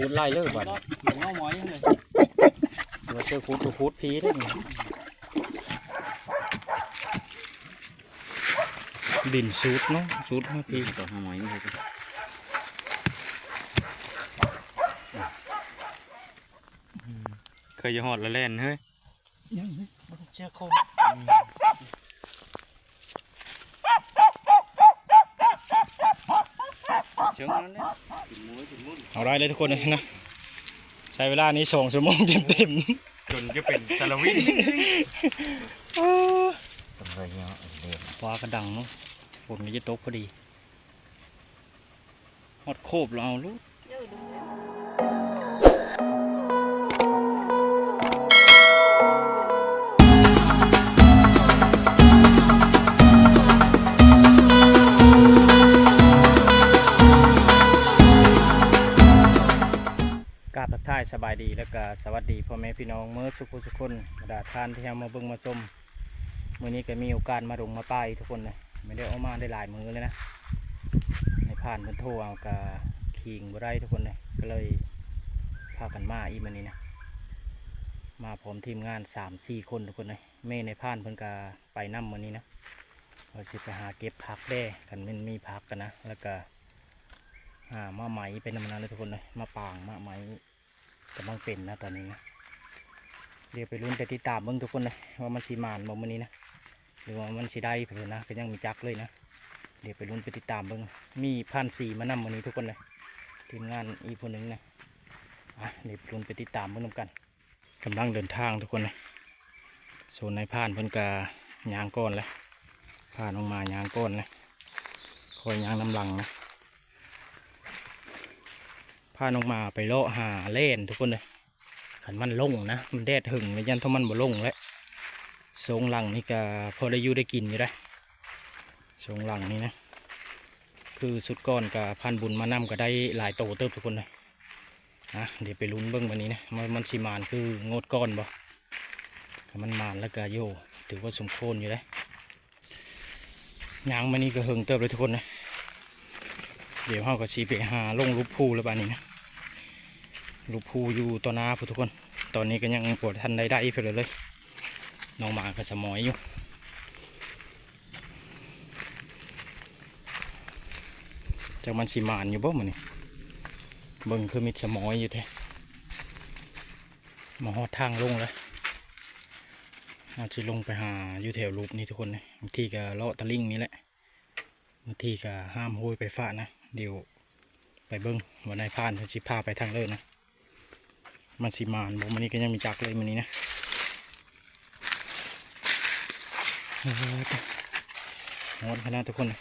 คูดไล่เลยบัดเหมือนเงาหมอยเลยเราเจอคูดตัวคูดพีได้ดินสูดเนาะสูดมาพีต่อหาหมอยนี่เลยเคยจะหอดละแล่นเฮ้ยยังเลยเชื่อคมเชิงนั้นเนี่ย เอาได้เลยทุกคนเลยนะใช้เวลานี้สองชั่วโมงเต็มจนจะเป็นซาลาวินๆทำไรเงี้ยเดือดฟ้ากระดังเนาะฝนก็จะตกพอดีหอดโคบเราเอาลูกก สบายดีแล้วก็สวัสดีพ่อแม่พี่น้องเมื่อสุขุสุขคนกระดาทานที่เอามาเบิ่งมาชมมื้อนี้ก็มีโอกาสมาลงมาป้ายทุกคนเลยไม่ได้เอามาได้หลายมือเลยนะในผ่านเพิ่นโทรเอากะคิงบได้ทุกคนเลยก็เลยพากันมาอีมื้อนี้นะมาพร้อมทีมงาน3 4คนทุกคนเลยแม่ในผ่านเพิ่นก็ไปนํมื้อนี้นะเราสิไปหาเก็บผักแด้กันมันมีผักกันนะแล้วก็หามาไหมเป็นน้ำมันเลยทุกคนเลยมาปางมาไหม กำลังเป็นนะตอนนี้นะเดี๋ยวไปลุ้นไปติดตามเบิ่งทุกคนเลยว่ามันสีมานบ่มื้อนี้นะหรือว่ามันสีได้เผื่อนะก็ยังมีจักเลยนะเดี๋ยวไปลุ้นไปติดตามเบิ่งมีพันสีมานำมื้อนี้ทุกคนเลยทีมงานอีกคนหนึ่งนะอะเดี๋ยวไปลุ้นไปติดตามเบิ่งนำกันกำลังเดินทางทุกคนเลยโซนในผ่านเพิ่นกายางก้อนเลยผ่านออกมายางก้อนเลยคอยยางน้ำหลังนะาน้องมาไปเลาะหาเล่นทุกคนเลยขันมันลงนะ มันแดดหึงเลยยันถ้ามันบ่ลงแล้วทรงหลังนี่ก็พอได้อยู่ได้กินอยู่ได้ทรงหลังนี่นะ คือสุดก้อนกับพันบุญมานำก็ได้หลายโตเติบทุกคนเลยนะเดี๋ยวไปลุ้นเบิ้งวันนี้นะมันมันสีมานคืองดก้อนบ่มันมานแล้วก็โยถือว่าสมโคนอยู่ได้ยางมันนี่ก็หึงเติบเลยทุกคนเลยเดี๋ยวเราก็ชีไปหาลงลูกพูแล้วบ้านนี้นะ ลูกพูอยู่ต่อหน้าผู้ทุกคน ตอนนี้ก็ยังปวดทันได้ได้ไปเลยเลยน้องหมาก็สมอยอยู่จากมันสีมานอยู่บ่มันนี่เบิ่งคือมีสมอยอยู่แท้มาหอดทางลงเลยอาจจะลงไปหาอยู่แถวรูปนี้ทุกคนนะบางทีก็เลาะตะลิ่งนี่แหละบางทีก็ห้ามโหยไปฟ้านะเดี๋ยวไปเบิ้งวันนายพานเขาสิพาไปทางเลยนะ มันสิมานบมันนี้ก็ยังมีจักเลยมันนี้นะเฮ้ยหมดขนาดทุกคนเลย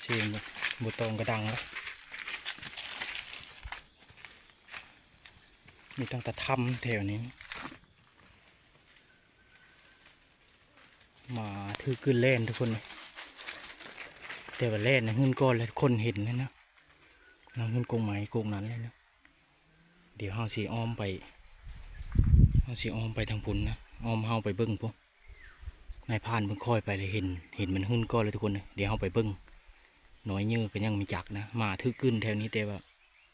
เสียงบุตองกระดังแล้วมีตั้งแต่ถ้ำแถวนี้ มาถือขึ้นเล่นทุกคนเลยแต่ว่าแล่นนะเงินก้อนแล้วคนเห็นเลยนะนะเงินกงไหมกงนั้นเลยนะ เดี๋ยวเฮาสีอ้อมไปเฮาสีอ้อมไปทางปุ่นนะอ้อมเฮาไปเบิ้งพวกนายพานเพิ่งค่อยไปเลยเห็น เห็นมันหึ้นก้อนเลยทุกคนเลยเดี๋ยวเฮาไปเบิ้งน้อยเยือก็ยังมีจักนะมาถือขึ้นแถวนี้แต่ว่า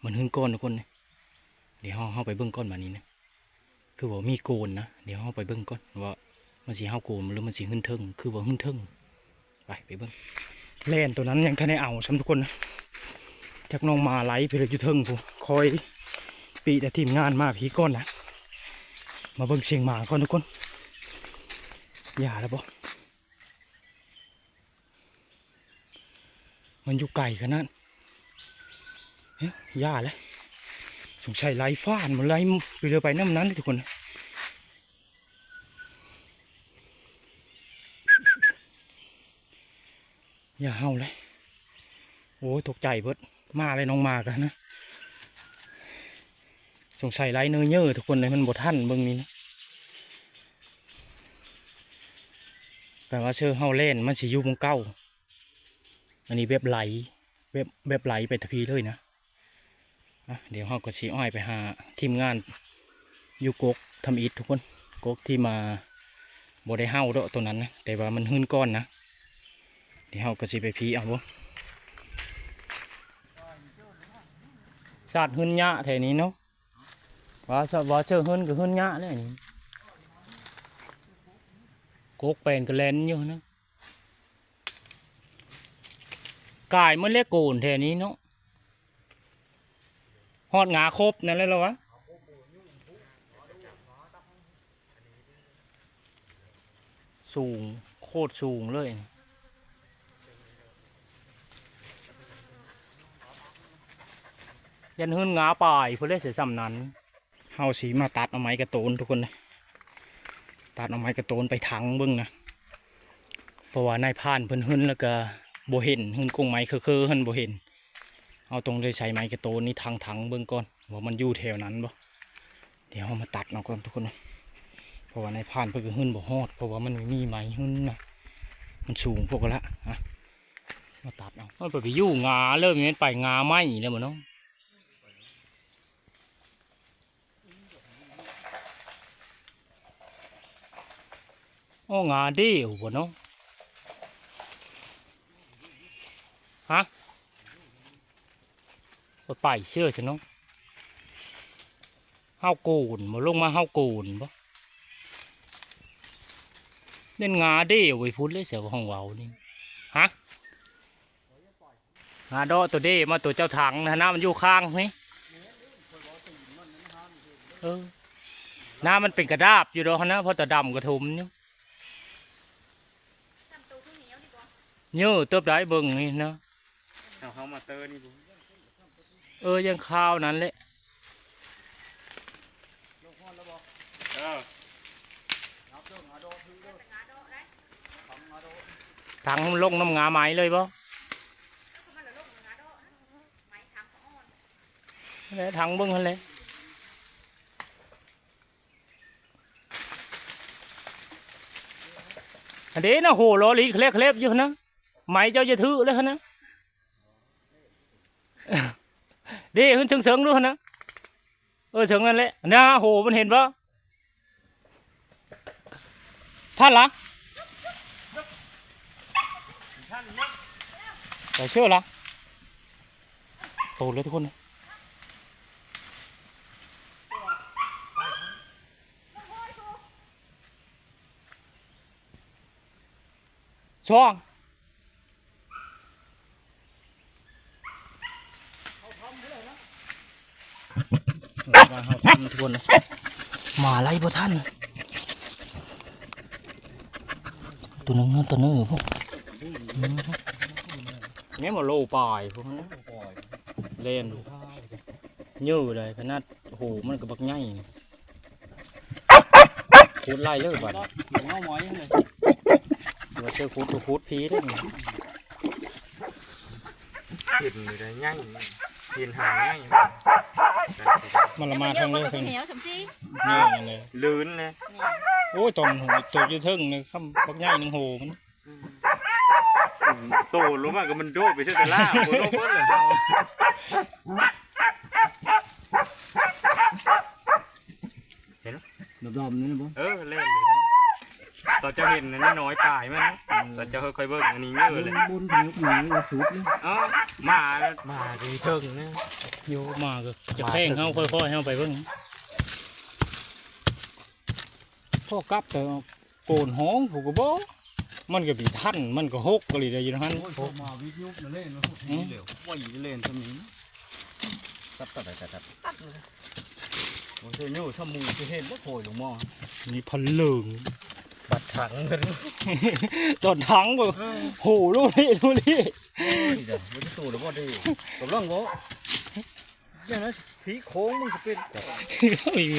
มันหึ้นก้อนทุกคนเลยเดี๋ยวเฮาเฮาไปเบิ้งก้อนแบบนี้นะคือว่ามีโกนนะเดี๋ยวเฮาไปเบิ้งก้อนว่ามันสีเฮาโกนหรือมันสีหึ้นเทิงคือว่าหึ้นเทิงไปไปเบิ้งเล่นตัวนั้นยังท่านได้เอาซ้ำทุกคนนะจากน้องมาไหลไปเลยอยู่เทิงผู้คอย ปีแต่ทีมงานมาผีก้อนนะมาเบิ่งเสียงหมาก่อนทุกคนอย่าแล้วบ่มันอยู่ไกลขนาดเฮ้ยอย่าเลยสงสัยไหลฟ้านมันไหลไปเรือไปน้ำนั้นเลยทุกคนอย่าเห่าเลยโอ้ยตกใจเบิดมาเลยน้องมากันนะ สงสัยไรเนื้อเยอะทุกคนเลยมันบดท่านเบิ่งนี้นะแต่ว่าเชื่อเฮาเล่นมันสิอยู่มงเก้า อันนี้แบบไหลแบบแบบไหลไปทพีเลยนะอะเดี๋ยวเฮาก็สีอ้อยไปหาทีมงานยูกกทำอิฐทุกคนกกที่มาบได้เห่าดาะตัวนั้นนะแต่ว่ามันหื้นก้อนนะเดี๋ยวเราก็สิไปพีเอาบ่ชาติหึนยะแถวนี้เนาะ ว่าชว่าเจอหึนกับหึนยะเนี่ยโกกเป็นกระเลนอยู่นะกายมันเล็กโกนแถนี้เนาะฮอดงาครบนั่นเลยเหรอวะสูงโคตรสูงเลยยันหื้นงาป่ายเพื่อเล่เสียซ้ำนั้น เฮาสีมาตัดเอาไม้กระโตนทุกคนเลยตัดเอาไม้กระโตนไปถังเบิ้งนะเพราะว่านายพรานเพิ่นหื้นแล้วก็โบเห็นหื้นกุ้งไม้คือคือหื้นโบเห็น เอาตรงเลยใช้ไม้กระโตนนี่ทางถังเบิ้งก่อนว่ามันอยู่แถวนั้นบ่เดี๋ยวเรามาตัดเอาก่อนทุกคนเลยเพราะว่านายพรานเพิ่นหื้นบ่ฮอดเพราะว่ามันไม่มีไม้หื้นนะมันสูงพวกละอะมาตัดเอามันไปอยู่งาเริ่มมันไปงาไม้แล้วมั้งเนาะ โอ้งาดีโอ้โหเนาะฮะไปไปเชื่อฉันเนาะเฮาโกนมาลงมาเฮาโกนปะเล่นงาดีไว้พุ่นเลยเสียวของเว้านี่ฮะงาดอตัวเด้มาตัวเจ้าถังนะน้ำมันอยู่ข้างไหมเออน้ำมันเป็นกระดาบอยู่ดอกนะเพราะตะดำกระทุมเนี่ ยอะเติบได้เบิ่งนี่นะเอาเขามาเตอร์นี่บุเออยังข้าวนั้นแหละเออถังลงน้ำงาไม้เลยบ่แล้วถังเบิ่งหั่นเลยอันนี้นะโหโลลีเคล็บเคล็บอยู่นะ ไม้เจ้าจะถือเลยหั่นะดีขึ้นเชิงๆด้วยหั่นะเออเชิงนั่นแหละนะโหมันเห็นปะท่านละใส่เชื่อละโตเลยทุกคนนะช่อง เขาทำทุกคนนะมาไล่บ่ท่านตัวนึงนะตัวนึงพวกเนี่ยมาโลปลายพวกนั้นนะเล่นเยอะเลยขนาดโอ้โหมันก็บักใหญ่นี่คูดไล่เลยบัดเหมือนเอาหมอยเลยเดี๋ยวเจอคูดก็คูดพีได้นี่เห็นเลยง่ายเห็นหางง่าย มันละมาทางเลยเลทางเหนี้นียวสมจีเยอะอย่างเลยลื่นเลยโอ้ยตอนโหตัวอยืดเทิงเลยคำบักใหญ่หนึ่งโหมันโตรู้มากก็มันโดดไปเชื่อแต่ล่าโดดเพิ่นเลยดอมๆนี่นะบ่เออเล่นเลยตอนเจ้าเห็นอันนี้น้อยปลายมันนะ ตอนเจ้าค่อยๆเบิ่งอันนี้เยอะเลยบนถึงหนูว่าสุดเลยเอ้ามาแล้วมาดีเทิงนะโยมาก็จะแข่งเขาค่อยๆให้เขาไปเบิ่งพ่อกลับแต่โกนห้องผูกกระบอกมันก็บีท่านมันก็หกก็เลยได้อยินหันโอ้ยมาวิทยุมาเล่นมาพูดเหลวว่าอีเล่นทำนี้ตัดตัดตัดตัดโอ้ยเนี่ยถ้ามูจะเห็นว่าโผล่ลงมอมีพันเหลือง ปัดถังกันจนทั้งแบบโหลูกนี่ลูกนี่เดี๋ยวมันจะสู้หรือว่าดีกำลังบ่อย่างนั้นผีโค้งมันจะเป็นอีเม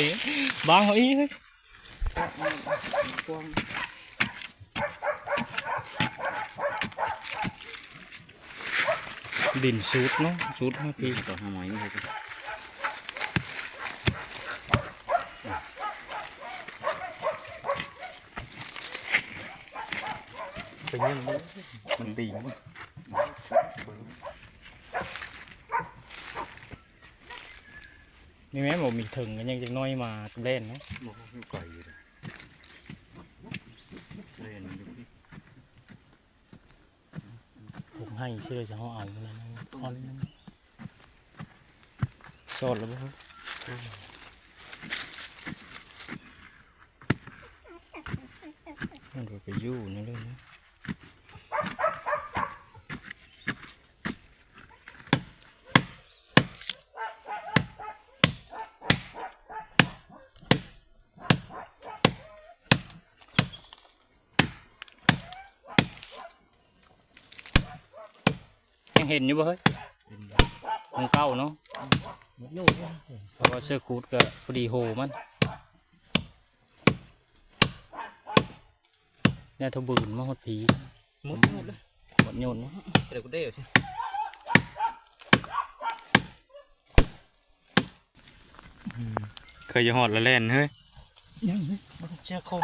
บางเขาอีกดินสูดเนาะสูดห้าปีต่อห้าไม้นี่ครับ เป็นยังมันตีมันนี่แม่บอกมีถึงกันยังจะน้อยมาเล่นนะบ่ไก่อยู่เล่นอยู่ผมให้เชื่อจะเขาเอาเลยนะเอาเลยนะสดแล้วบ่ครับมันก็ไปยู่นี่เลยนะ เห็นอยู่บ่เฮ้ยของเก่าเนาะอยู่เพราะว่าเสื้อคูดก็พอดีโหมันเนี่ยทบืนมาหดผีหมดหมดเลยหมดโยนเนาะเดี๋ยวกูเด้อสิเคยจะหอดละเล่นเฮ้ยยังเลยเชือกคม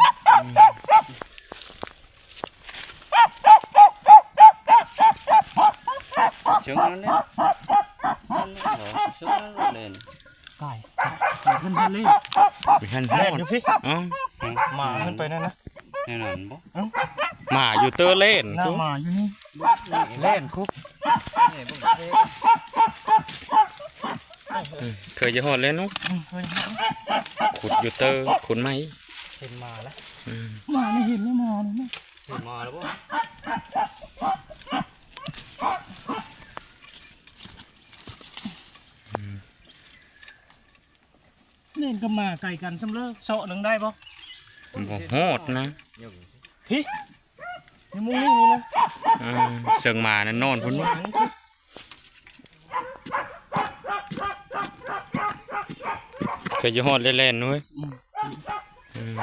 เชิงนั้นเนี่ยนั่นเหรอเชิงนเล่นไก่ไก่ขึ้นไปเลยไปหันหแล่นดอยู่พี่อ้าหมาขึ้นไปนั่นนะแน่นอนบ่หมาอยู่เตอร์เล่นหน้ากูหมาอยู่นี่เล่นคุกนี่บ่เท่เคยจะหอดเล่นนุ๊กขุดอยู่เตอร์ขุดไหมเห็นหมาแล้วมหมาไม่เห็นแล้วหมาเลยนะเห็นมาแล้วบ่ เล่ นกับหมาไก่กันซ้ำเลิกเสาะหนึ่งได้ปะบ่หอดนะยังในมุ้งนี่นี่นะอืมเชิงหมานั่นนอนพุ่นวะเคยจะหอดเล่นๆนุ้ยอืมอืม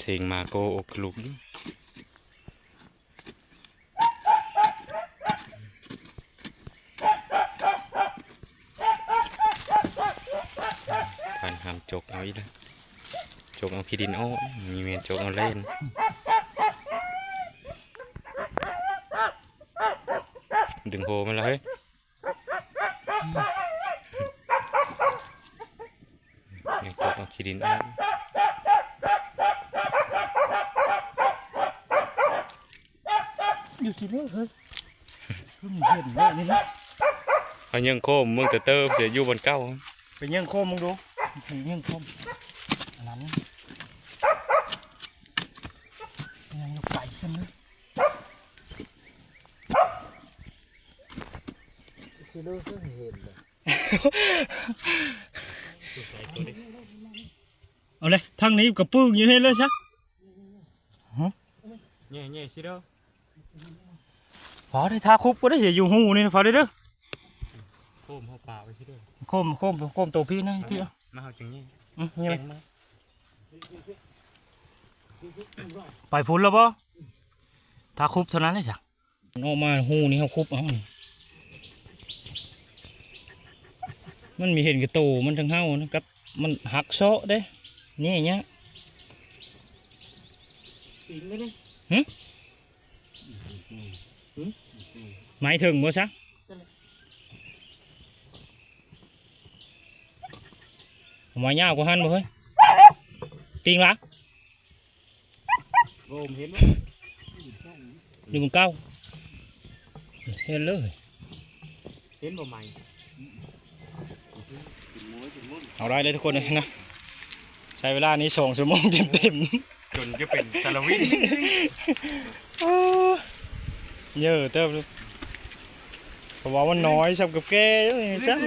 เสียงหมาโกอกลุกอยู่ผ่านหาม จกเอาอีกแล้วจกเอาพี่ดินอ้อมีเมนจกเอาเล่นดึงโหมาเลยยังจกเอาขี้ดินอ้ออยู่สิเลิกเฮ้ยเพิ่งเห็นเลยนี่นะเอายังโคมมึงแต่เติมเดี๋ยวอยู่บนเก้าไปเยี่ยงโคมมึงดู ไปเยี่ยงโคมอันนั้นยังอยู่ไก่ซ้ำเลยสิเลิกเพิ่งเห็นเลยเอาเลยทางนี้กับปึ้งอยู่ให้เลยซะเงี้ยเงี้ยสิเด้อพอได้ทาคุบก็ได้เสียอยู่หูนี่นะพอได้เด้อโคมเขาป่าไปสิเด้อโคมโคมโคมตัวพี่นะพี่เอา มาเอาจังงี้อืมนี่ไหมแกงมาไปพุ่นแล้วปะทาคุบเท่านั้นเลยจ้ะมันออกมาหูนี่เขาคุบเอานี่มันมีเห็นกระโตมันทั้งเฮานะครับ มันหักโซะเด้ นี่เนี้ยหึ หมายถึงบ่ซะหมายยาวกว่าหันบ่เฮ้ยติงละ โกมเห็นบ่อยู่บนเก้าเห็นเลยเห็นบ่ใหม่เอาได้เลยทุกคนเลยนะใช้เวลานี้สองชั่วโมงเต็มเต็มจนจะเป็นซาลาวินๆเยอะเติมเลยเพราะว่ามันน้อยสับกับแกเยอะอย่างจัง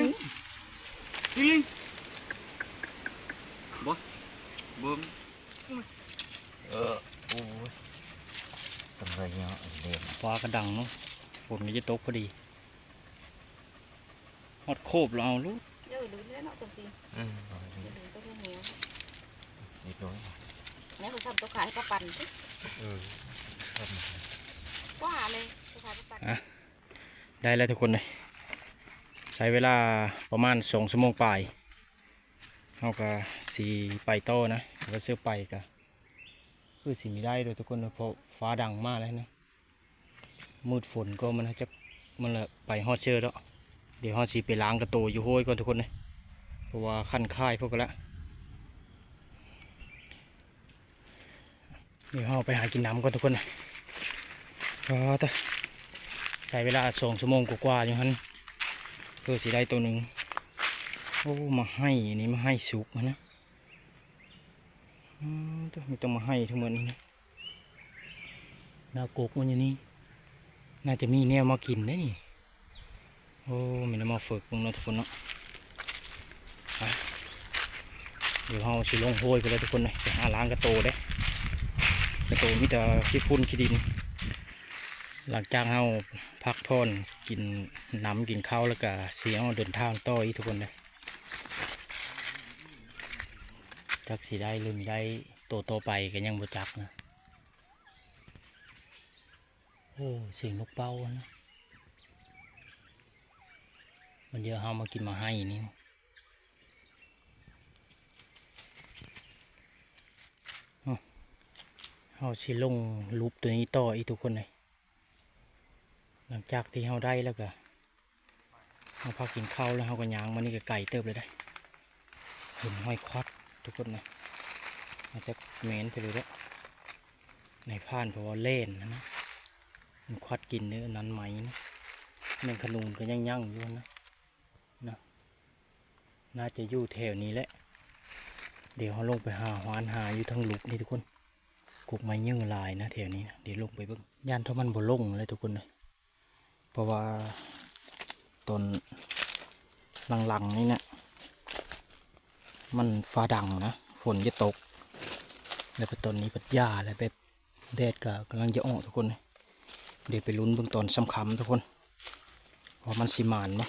เบิ่มเออโอ้ยทำไรเนาะเล่นฟ้ากระดังเนาะผมนี่จะตกพอดีฮอดโคบเราเอาลูกเดี๋ยวดูแล้วเนาะสมศรีอืมเดี๋ยวดูตัวเหนียวนิดหน่อยเนี่ยเขาทำตัวขายกระปั่นสิเออว่าเลยตัวขายกระปั่นได้แล้วทุกคนเลยใช้เวลาประมาณสองชั่วโมงปลาย เอาก็สีไปโตนะแล้วเสื้อไปก็คือสีมีได้โดยทุกคนเลยเพราะฟ้าดังมากเลยนะมืดฝนก็มันจะมันละไปฮอดเชื่อแล้วเดี๋ยวฮอดสีไปล้างกระโตอยู่ห้วยก่อนทุกคนเลยเพราะว่าขั้นค่ายพวกกันละเดี๋ยวเราไปหากินน้ำก่อนทุกคนเลยก็ต่ใช้เวลาสองชั่วโมงกว่าๆอยู่ฮันพื่อสิได้ตัวหนึ่ง อ้มาให้อันนี้มาให้สุกนะต้องมีต้องมาให้ทั้งหมดนี้นะนากกมันอย่างนี้ น่าจะมีแนวมากินได้นี่โอ้มีน้มาฝึกมึงเนาะทุกคนเนาะไปเดี๋ยวเราสิลงโหยกันเลยทุกคนเลยไปหาล้างกระโตได้กระโตมีแต่ขี้ฝุ่นขี้ดิน หลังจากเราพักผ่อนกินน้ำกินข้าวแล้วก็เสียงเดินทางต่ออีกทุกคนเลย จักสีได้หรืมได้โตโตไปก็ยังบ่จักนะโอ้เสียงนกเป้านะมันเดี๋ยวเรามากินมาให้นี่เอาเราสิลงรูปตัวนี้ต่ออีกทุกคนเลยหลังจากที่เราได้แล้วก็เราพากินข้าวแล้วเราก็ย่างมานี่ก็ไก่เติบเลยได้ เห็นห้อยควัด ทุกคนนะอาจจะเหม็นไปเลยแล้วในผ่านเพราะว่าเล่นนะนะมันควัดกินเนื้อนั้นไหมนะแมงขนูนก็ยังยั่งอยู่นะนะน่าจะอยู่แถวนี้แหละเดี๋ยวเราลงไปหาหวานหาอยู่ทั้งลุกนี่ทุกคนกุกไม้ยืงลายนะแถวนี้นะเดี๋ยวลงไปเบิ่งย่านเท่ามันบ่ลงเลยทุกคนเลยเพราะว่าต้นหลังๆนี่เนี่ย มันฟ้าดังนะ ฝนจะตก แล้วต้นนี้ปัดหญ้าแล้วแบบแดดก็กำลังจะออกทุกคน เดี๋ยวไปลุ้นเบื้องต้นสำคัญทุกคนว่ามันสิมานมั้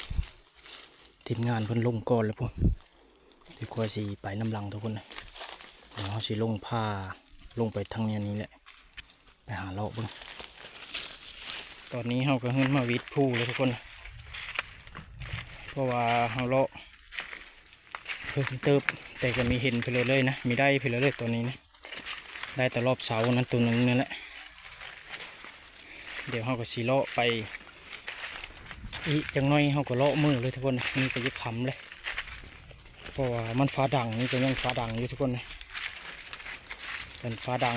ทีมงานเพิ่นลงก่อนแล้วพวกที่คอยสีไปน้ำลังทุกคนเดี๋ยวเขาสิลงผ้าลงไปทางนี้นี้แหละไปหาเลาะเบ้างตอนนี้เราก็เฮินมาวิดผู้เลยทุกคน เพราะว่าเราเลาะ พิ่มเติบแต่ก็มีเห็นไปเลยเลยๆนะ มีได้ไปเลยเลยๆตัวนี้นะ ได้แต่รอบเสานั้นตัวหนึงนั่นแหละ เดี๋ยวเราก็สีเลาะไป อีจังน้อยเราก็เลาะมือเลยทุกคนนะนี่ก็ยึดคำเลย เพราะว่ามันฟ้าดังนี่ก็ยังฟ้าดังอยู่ทุกคนนะเป็นฟ้าดัง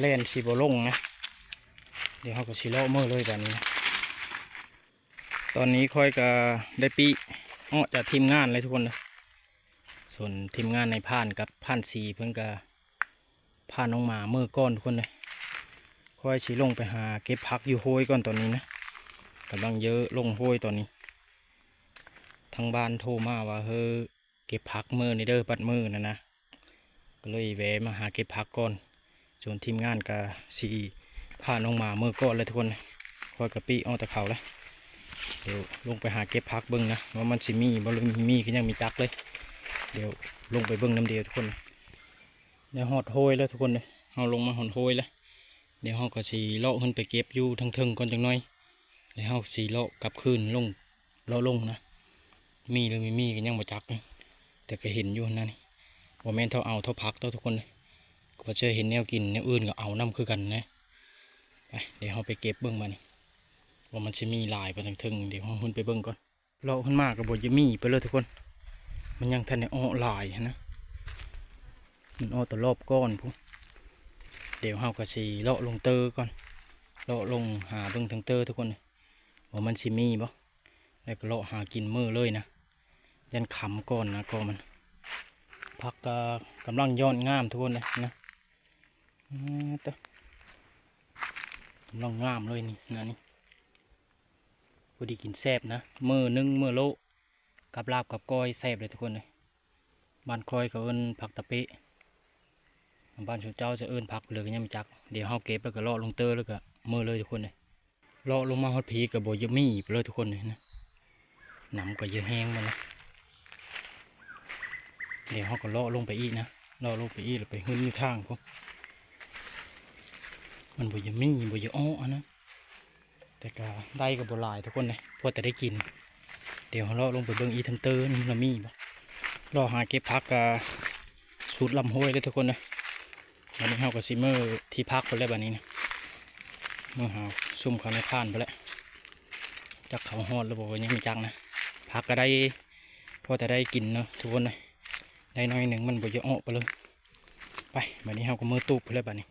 เล่นสีบลงนะ เดี๋ยวเขาก็ชิโลาะมือเลยแบบนี้นะตอนนี้ค่อยก็ได้ปีอ้อจากทีมงานเลยทุกคนเลย ส่วนทีมงานในผ่านกับผ่านสีเพิ่นก็ผ่านน้องหมาเมื่อก้อนคนเลยค่อยชิลงไปหาเก็บพักอยู่โฮยก่อนตอนนี้นะกำลังเยอะลงโฮยตอนนี้ ทางบ้านโทรมาว่าเฮ้อเก็บพักมือในเด้อปัดมือนะนะก็เลยแวะมาหาเก็บพักก่อนส่วนทีมงานก็สีพาน้องหมาเมื่อก่อนเลยทุกคนคอยกระปิออกต่เขาเลยเดี๋ยวลงไปหาเก็บพักเบิ้งนะว่ามันสิมีบ่รู้มีก็ยังมีจักเลย เดี๋ยวลงไปเบิ้งน้ำเดียวทุกคนเดี๋ยวหอดโหยแล้วทุกคนเลยเอาลงมาหอดโหยแล้วเดี๋ยวเราก็สีเลาะขึ้นไปเก็บอยู่ทั้งเทิงก่อนจังน้อยแล้วเราสีเลาะกลับคืนลงเลาะลงนะ มีหรือไม่มีก็ยังบ่จักนะแต่ก็เห็นอยู่นั่นนี่ว่าแม่นเท่าเอาเท่าพักเท่าทุกคนเลยก็เจอเห็นแนวกินแนวอื่นก็เอาน้ำคือกันนะไปเดี๋ยวเราไปเก็บเบิ้งมานี่ว่ามันจะมีลายไปทางทึงเดี๋ยวเราขึ้นไปเบิ้งก่อนเราขึ้นมากับบจะมีไปเลยทุกคน มันยังทันในอ้อลายนะ มันอ้อตัวรอบก้อนพวกเดี๋ยวเราก็สีเลาะลงเตอร์ก่อน เลาะลงหาเบิ้งทางเตอร์ทุกคนว่ามันสิมีบ่แล้วก็เลาะหากินมือเลยนะ ยันขำก่อนนะก็มัน พักกกำลังย้อนงามทุกคนเลยนะอืมเตกำลังงามเลยนี่นะนี่พอดีกินแซบนะมือหนึ่งมือโล กับลาบกับก้อยแซบเลยทุกคนเลยบ้านคอยเขาเอิ้นผักตะเปะบ้านชูเจ้าจะเอิ้นผักเลยก็ยังไม่จัก เดี๋ยวเฮาเก็บแล้วก็เลาะลงเตอร์แล้วก็มือเลยทุกคนเลยเลาะลงมาฮอดผีกับโบยมี่ไปเลยทุกคนเลยนะหนำก็เยอะแห้งมาแล้วเดี๋ยวเฮาก็เลาะลงไปอีกนะเลาะลงไปอีกแล้วไปหึ้นอยู่ทางพวกมันบ่ยมีบ่ยังอ้อนะแต่ก็ได้กับโบลายทุกคนเลยพอแต่ได้กิน เดี๋ยวเราลงไปเบิ่งอีทันเตอร์นี่มันมีบ่รอหาเก็บพักกับสูตรลำห้วยเลยทุกคนเลยวันนี้เฮากับซิเมอร์ที่พักไปแล้วบัดนี้นะเมื่อหาซุ่มเขาในข้านไปแล้วจักเขาฮอดแล้วบอกว่ายังมีจังนะพักก็ได้พอแต่ได้กินเนาะทุกคนเลยได้น้อยหนึ่งมันบ่เยอะอ้อไปเลยไปบัดนี้เฮาก็มือตูบไปแล้วบัดนี้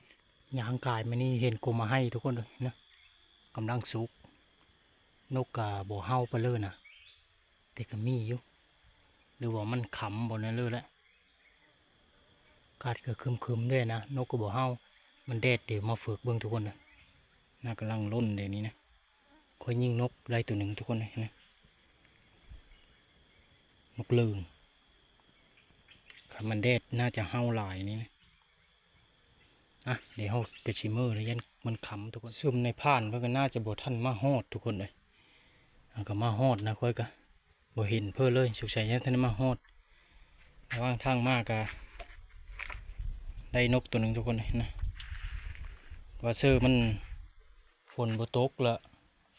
ยางกายมานี่เห็นกูมาให้ทุกคนเลยนะกำลังสุกนกกาบ่เฮาไปเลยนะ แต่ก็มีอยู่หรือว่ามันขำบนนั้นเลยแหละอากาศก็คึมๆด้วยนะ นกก็บ่เฮามันแดดเดี๋ยวมาฝึกเบิ่งทุกคนนะน่ากำลังล่นเดี๋ยวนี้นะค่อยยิงนกได้ตัวหนึ่งทุกคนเลยนะ นกเลิงคันมันแดดน่าจะเฮาหลายนี่นะอะเดี๋ยวเราจะชิมเมอร์แล้วยันมันขำทุกคนซุ่มในผ่านเพื่อนก็น่าจะบท่านมาฮอดทุกคนเลยอันก็มาฮอดนะค่อยก็ บ่เห็นเพื่อเลยสุกชัยยันท่านมาฮอดระว่างทางมากกะได้นกตัวหนึ่งทุกคนเลยนะว่าเซอร์มันฝนบ่ตกละ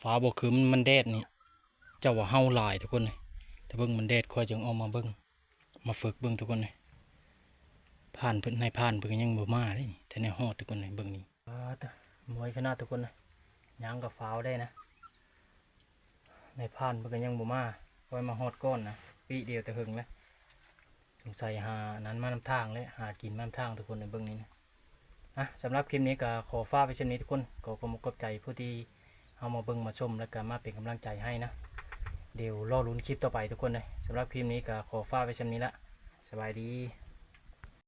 ฟ้าบ่คืมมันแดดนี่เจ้าว่าเฮาหลายทุกคนเลยแต่เบิ่งมันแดดคอยจึงเออกมาเบิ่งมาฝึกเบิ่งทุกคนเลยผ่านเพิ่นในผ่านเพิ่นยังบ่มาเลยนี่แต่ในฮอดทุกคนเลยเบิ่งนี่อาตมวยขนาดทุกคนนะยางกับฟ้าวได้นะในผ่านเพิ่นยังบ่มา คอยมาฮอดก้อนนะปีเดียวแต่หึงแล้วสงสัยหานั้นมานำทางเลยหากินมานำทางทุกคนในเบื้องนี้นะอะสำหรับคลิปนี้ก็ขอฝากไปเช่นนี้ทุกคนก็ขอมกบใจผู้ที่เอามาเบิ่งมาชมและก็มาเป็นกำลังใจให้นะ เดี๋ยวรอลุ้นคลิปต่อไปทุกคนเลยสำหรับคลิปนี้ก็ขอฝากไปเช่นนี้ละสบายดี